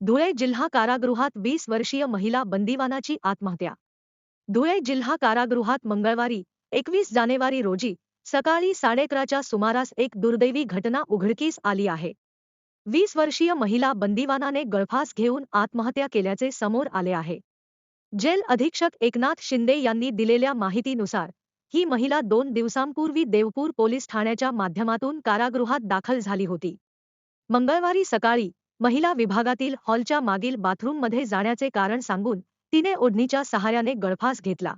जिल्हा कारागृहात वीस वर्षीय महिला बंदिवानाची आत्महत्या. धुळे जिल्हा कारागृहात मंगळवारी एकवीस जानेवारी रोजी सकाळी साडेअकराच्या सुमारास एक दुर्दैवी घटना उघडकीस आली आहे. वीस वर्षीय महिला बंदिवानाने गळफास घेऊन आत्महत्या केल्याचे समोर आले आहे. जेल अधीक्षक एकनाथ शिंदे यांनी दिलेल्या माहितीनुसार ही महिला दोन दिवसांपूर्वी देवपूर पोलीस ठाण्याच्या माध्यमातून कारागृहात दाखल झाली होती. मंगळवारी सकाळी महिला विभागातील हॉलच्या मागील बाथरूममध्ये जाण्याचे कारण सांगून तिने ओढणीच्या सहाय्याने गळफास घेतला.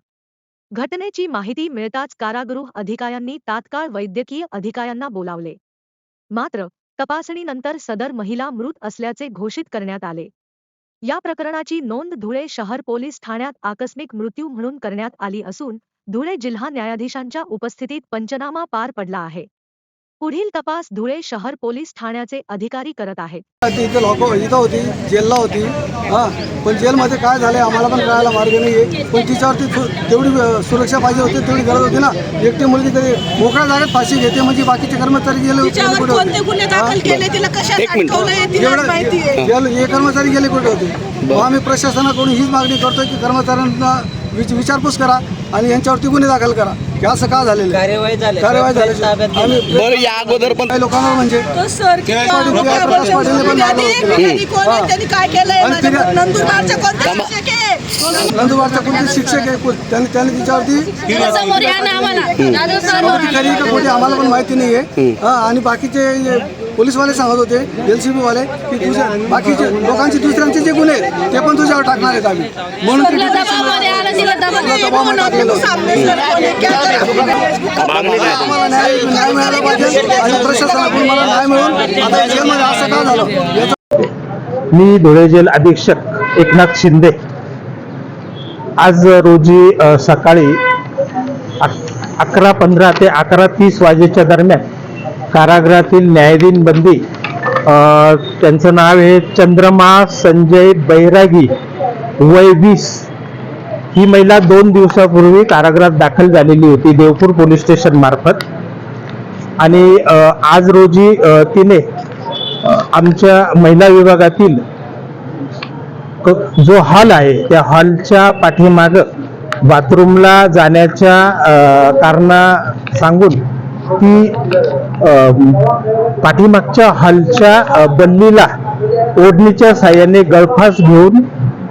घटनेची माहिती मिळताच कारागृह अधिकाऱ्यांनी तात्काळ वैद्यकीय अधिकाऱ्यांना बोलावले. मात्र तपासणीनंतर सदर महिला मृत असल्याचे घोषित करण्यात आले. या प्रकरणाची नोंद धुळे शहर पोलीस ठाण्यात आकस्मिक मृत्यू म्हणून करण्यात आली असून धुळे जिल्हा न्यायाधीशांच्या उपस्थितीत पंचनामा पार पडला आहे. पुढील तपास धुळे शहर पोलीस ठाण्याचे अधिकारी करत आहेत. ती इथे लोक इथं होती जेलला होती हां. पण जेलमध्ये काय झालं आम्हाला पण कळायला मार्ग नाही आहे पण तिच्यावरती तेवढी सुरक्षा पाहिजे होती तेवढी गरज होती ना. एकटी मुलगी तरी मोकळ्या जागेत फाशी घेते म्हणजे बाकीचे कर्मचारी गेले कुठे कोणते होते गुन्हे दाखल केले तिला कशात अटकवलंय तिला माहिती आहे. जेल हे कर्मचारी गेले कुठे होते? मग आम्ही प्रशासनाकडून हीच मागणी करतोय की कर्मचाऱ्यांना विच- विचारपूस करा आणि यांच्यावरती गुन्हे दाखल करा. हे असं का झालेलं आहे? कार्यवाही झाली. आम्ही बरं या अगोदर पण काही लोकांना म्हणजे तो सर किती पाटील, कोण आहे? त्यांनी काय केलंय? आणि माझ्या तिने- नंदुरबारच्या कोणत्या शिक्षक? आहे? नंदुबारचा कोणते शिक्षक आहे? कोण- त्यांनी त्यांनी तिच्यावरती समोर या ना आम्हाला. समोर का पण माहिती नाही आहे हा, आणि बाकीचे जे पोलीसवाले सांगत होते एलसीबी वाले की तुझ्या बाकीचे लोकांचे दुसऱ्यांचे जे गुन्हे आहेत, ते पण तुझ्यावर टाकणार आहेत आम्ही. म्हणून ते दबावामध्ये टाकलेलं न्याय न्याय मिळाला पाहिजे. आणि प्रशासनाकडून मला न्याय मिळून आता जेलमध्ये असं का झालं? मी धुळे जेल अधीक्षक एकनाथ शिंदे. आज रोजी सकाळी अक- अकरा पंधरा ते अकरा तीस वाजेच्या दरम्यान कारागृहातील न्यायाधीन बंदी. त्यांचं नाव आहे चंद्रमा संजय बैरागी वय वीस. ही महिला दोन दिवसापूर्वी कारागृहात दाखल झालेली होती देवपूर पोलीस स्टेशन मार्फत. आणि आज रोजी तिने आमच्या महिला विभागातील जो हॉल आहे त्या हॉलच्या पाठीमाग बाथरूमला जाण्याच्या कारणा सांगून ती पाठीमागच्या हलच्या अ, बल्लीला ओढणीच्या साह्याने गळफास घेऊन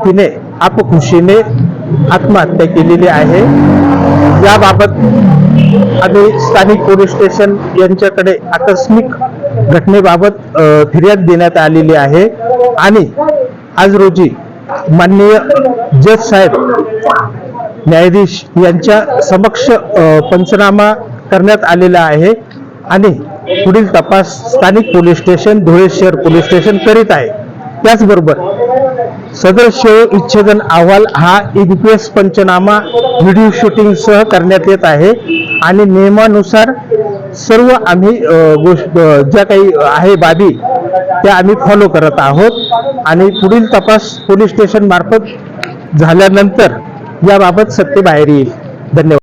तिने आपखुशीने आत्महत्या केलेली आहे. याबाबत आम्ही स्थानिक पोलीस स्टेशन यांच्याकडे आकस्मिक घटनेबाबत फिर्याद देण्यात आलेली आहे. आणि आज रोजी माननीय जज साहेब न्यायाधीश यांच्या समक्ष पंचनामा करण्यात आलेला आहे आणि पुढील तपास स्थानिक पोलीस स्टेशन धुळे शहर पोलीस स्टेशन करीत आहे. त्याचबरोबर सदर शव इच्छेदन अहवाल हा इनक्वेस पंचनामा व्हिडिओ शूटिंग सह करण्यात येत आहे आणि नियमानुसार सर्व आम्ही गोष्ट ज्या काही आहे बाबी त्या आम्ही फॉलो करत आहोत. आणि पुढील तपास पोलीस स्टेशन मार्फत झाल्यानंतर याबाबत सत्य बाहेर येईल. धन्यवाद.